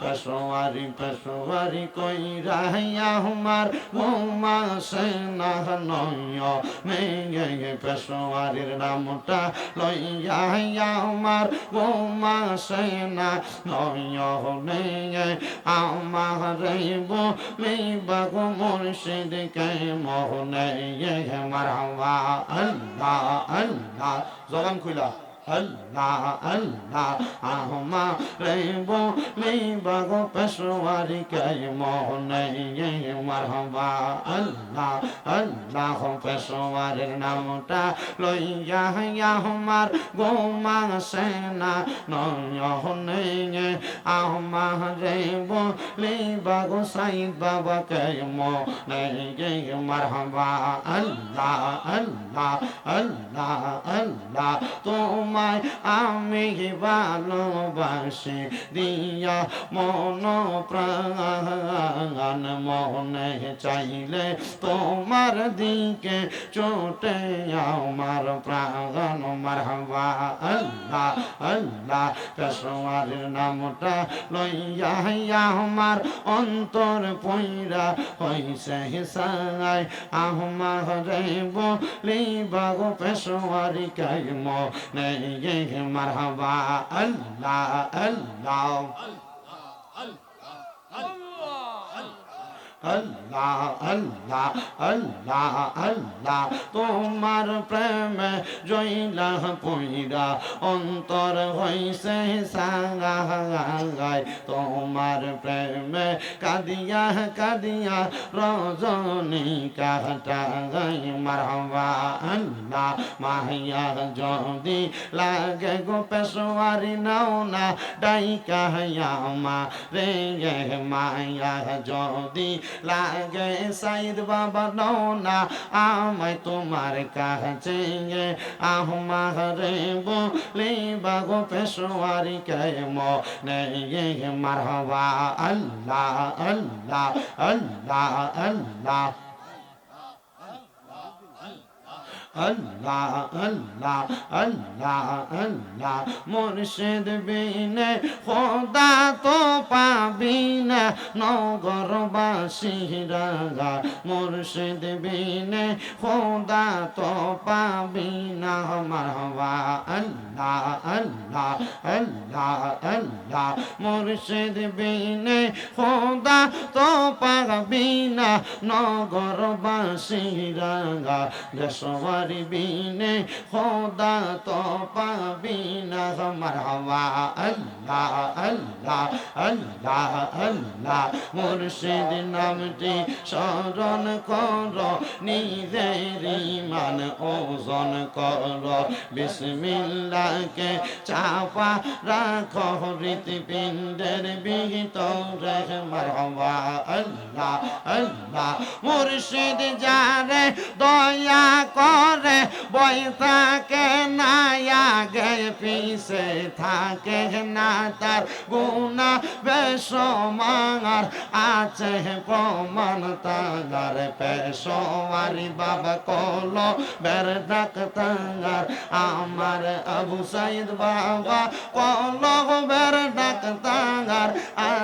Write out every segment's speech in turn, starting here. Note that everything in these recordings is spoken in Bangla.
পেশোয়ারি পেশোয়ারি কই রাহিয়া আমার বৌমা সে না নয়। মেয়ে পেশোয়ারির নামটা লইয়া আমার বৌমা সে না নয়। আমার বই বাগো মুর্শিদ কে মোহনে। মারহাবা আল্লাহ আল্লাহ। জবান খুলা আল্লাহ আল্লাহ আহমা রেবো লিবাগো পেশোয়ারি কে মোহনে মারহাবা। আল্লাহ আল্লাহ পেশোয়ারের নামটা লইয়া আমার গোমা সেনা নয়নে আহমা রেবো লিবাগো সাইদ বাবা কে মোহনে মারহাবা। আল্লাহ আল্লাহ আল্লাহ আল্লাহ তোমায় আমি ভালোবাসি? দিয়া মন প্রাণ মনে চাইলে তোমার দিকে চোটে আমার প্রাণ। মারহাবা আল্লাহ আল্লাহ পেশোয়ার নামটা লইয়া আমার অন্তর পইরা হইছে হিসাই আহমার রে বলি বাগো পেশোয়ারি কাইম নেই عليه مرحبا الله الله আল্লাহ আল্লাহ আল্লাহ আল্লাহ, তোমার প্রেমে জইলা পইরা অন্তর হইছে সাঙ্গাই তোমার প্রেমে কাদিয়া কাদিয়া রজনী কাটাই মারবা আল্লাহ, মাহিয়া যদি লাগে গো পেশোয়ারি নাও না ডাইকা মা রে মায়া যদি লাগে সাইদ বাবা না আমায় তোমার কাছে আহমারে বলে, বাগো পেশোয়ারি কে মনে মারহবা, আল্লাহ আল্লাহ আল্লাহ আল্লাহ। আল্লাহ আল্লাহ আল্লাহ আল্লাহ। মুর্শিদ বিনে খোদা তো পাবি না, নগরবাসীরা মুর্শিদ বিনে খোদা তো পাবি না মারবা আল্লাহ আল্লাহ আল্লাহ আল্লাহ। মুর্শিদ বিনে খোদা পাবি না নগরবাসীরা দেশবাড়ি বিনে খোদা তো পাবি না মারহাবা, আল্লাহ আল্লাহ আল্লাহ আল্লাহ, মুর্শিদ নামটি স্মরণ কর, নিজের ইমান ওজন কর। বিসমিল্লাহকে চাপা রাখো হৃৎপিণ্ডের ভিতরে মারহাবা আল্লাহ আল্লাহ মুর্শিদ যারে দয়া করে, বই থাকে না, আগে পিছে থাকে না, তার গুণা বেসমার আছে প্রমাণ তাগার পেশোয়ারি বাবা কল বের ডাক তাগার আমার আবু সাইদ বাবা কল বের ডাক তাগার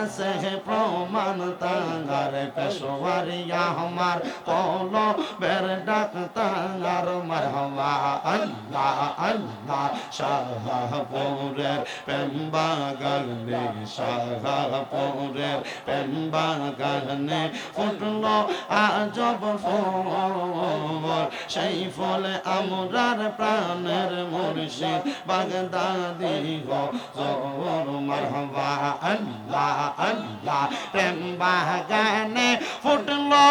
আছে প্রমাণ তাগার পেশোয়ারি আমার কল বের ডাক তাগার মারহাবা আল্লাহ আল্লাহ শাহপুরের শাহপুরের আজব সেই ফলে আমরার প্রাণের মুর্শিদ বাগদাদি গো, জোর আল্লাহ আল্লাহ। পেম্বাগানে ফুটলো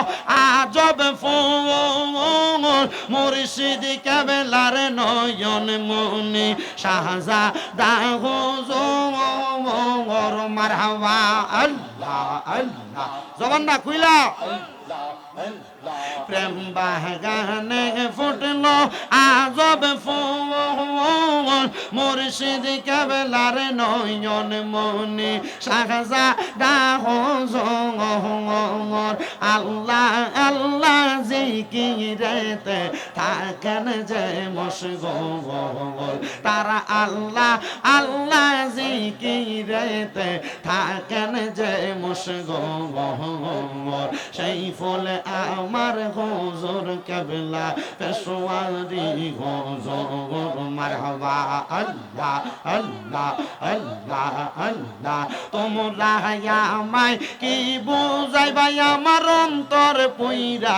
আজব ফুল। মুর্শিদ কেবেলার নয়ন মনি শাহজা দাহ জোর মারহাবা আল্লাহ আল্লাহ। জবান না খুইলা। প্রেম বাগানে মুর্শিদ কেবলার নয়ন মনি শাহজা জোর আল্লাহ আল্লাহ। জিকিরেতে থাকেন যে মশগোল তারা আল্লাহ আল্লাহ জিকিরেতে থাকেন যে মশগোল সেই ফলে আমার হুজুর কেবলা পেশোয়ারি হুজুর। মারহাবা, আল্লাহ আল্লাহ আল্লাহ আল্লাহ। তোমরা আমায় কি বুঝাইবা? আমার অন্তর পইরা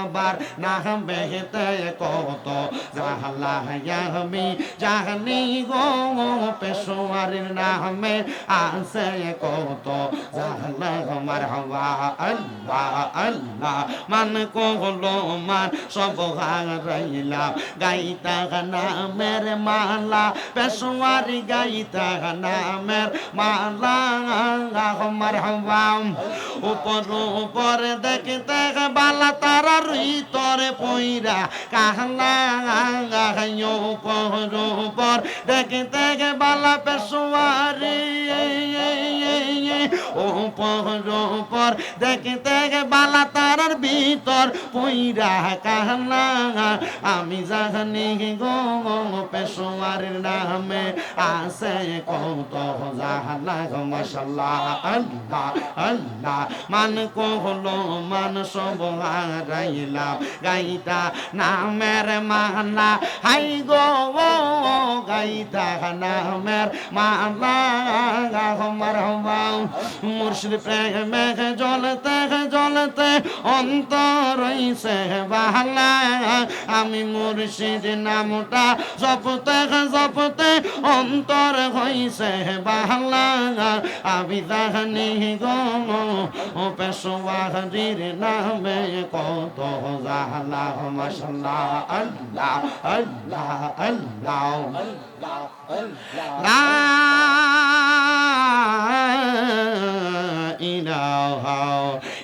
বাবার না বেহতে কত। জাহলা আমি জানি গো পেশোয়ারের নামে আছে কত। জাহলা আমার আল্লাহ আল্লাহ, মান কহলো মান সব হারাইলাম গাইতা নামের মালা, পেশোয়ারি গাইতা নামের মালা। আমার হওয়া উপর উপর দেখতে বালা তারা ভিতরে পইরা কাহলা উপর দেখে দেখে বালা পেশোয়ারি। উপর উপর দেখতে বালা তারার ভিতর পইরা কাহলা আমি জানি গো পেশোয়ারের নামে আছে কত জাহালা মশাল্লাহ আল্লাহ আল্লাহ। মান কহলো, মান সব হারাইলাম গাইতা নামের মালা, হাই গো গাইতা নামের হবাও মুর্শিদ প্রেমে জলতে জলতে অন্তর বাহালা। আমি মুর্শিদ নামটা জপতে জপতে অন্তর হইছে বাহালা। আমি জানি গো, ও পেশোয়ারির নামে কত জাহালা মশাল্লাহ, আল্লাহ আল্লাহ আল্লাহ লা ইলাহা